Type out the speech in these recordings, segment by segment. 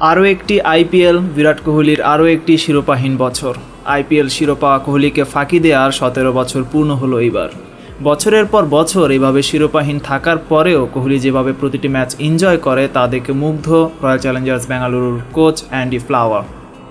আরও একটি আইপিএল, বিরাট কোহলির আরও একটি শিরোপাহীন বছর। আইপিএল শিরোপা কোহলিকে ফাঁকি দেওয়ার সতেরো বছর পূর্ণ হলো এইবার। বছরের পর বছর এভাবে শিরোপাহীন থাকার পরেও কোহলি যেভাবে প্রতিটি ম্যাচ এনজয় করে, তা দেখে মুগ্ধ রয়্যাল চ্যালেঞ্জার্স বেঙ্গালুরুর কোচ অ্যান্ডি ফ্লাওয়ার।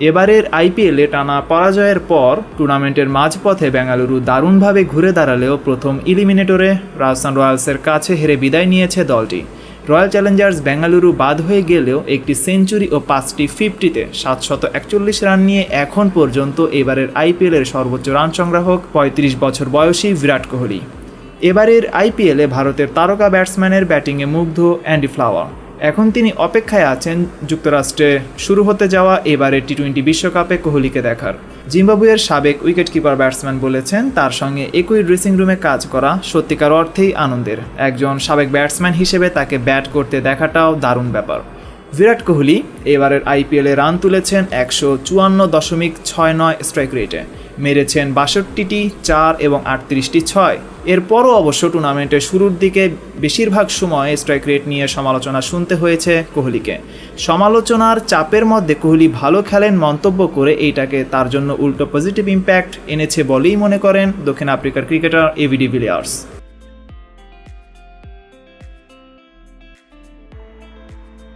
এবারের আইপিএলে টানা পরাজয়ের পর টুর্নামেন্টের মাঝপথে বেঙ্গালুরু দারুণভাবে ঘুরে দাঁড়ালেও প্রথম ইলিমিনেটরে রাজস্থান রয়্যালসের কাছে হেরে বিদায় নিয়েছে দলটি। রয়্যাল চ্যালেঞ্জার্স বেঙ্গালুরু বাদ হয়ে গেলেও একটি সেঞ্চুরি ও পাঁচটি ফিফটিতে সাতশত একচল্লিশ রান নিয়ে এখন পর্যন্ত এবারের আইপিএলের সর্বোচ্চ রান সংগ্রাহক পঁয়ত্রিশ বছর বয়সী বিরাট কোহলি। এবারের আইপিএলে ভারতের তারকা ব্যাটসম্যানের ব্যাটিংয়ে মুগ্ধ অ্যান্ডি ফ্লাওয়ার এখন তিনি অপেক্ষায় আছেন যুক্তরাষ্ট্রে। শুরু হতে যাওয়া এবারের টি টোয়েন্টি বিশ্বকাপে কোহলিকে দেখার। জিম্বাবুয়ের সাবেক উইকেটকিপার ব্যাটসম্যান বলেছেন, তার সঙ্গে একই ড্রেসিং রুমে কাজ করা সত্যিকার অর্থেই আনন্দের। একজন সাবেক ব্যাটসম্যান হিসেবে তাকে ব্যাট করতে দেখাটাও দারুণ ব্যাপার। বিরাট কোহলি এবারের আইপিএলে রান তুলেছেন একশো চুয়ান্ন দশমিক ছয় নয় স্ট্রাইক রেটে মেরেছেন বাষট্টিটি চার এবং আটত্রিশটি ছয়। এরপরও অবশ্য টুর্নামেন্টের শুরুর দিকে বেশিরভাগ সময় স্ট্রাইক রেট নিয়ে সমালোচনা শুনতে হয়েছে কোহলিকে। সমালোচনার চাপের মধ্যে কোহলি ভালো খেলেন মন্তব্য করে এইটাকে তার জন্য উল্টো পজিটিভ ইম্প্যাক্ট এনেছে বলেই মনে করেন দক্ষিণ আফ্রিকার ক্রিকেটার এভিডি ভিলিয়ার্স।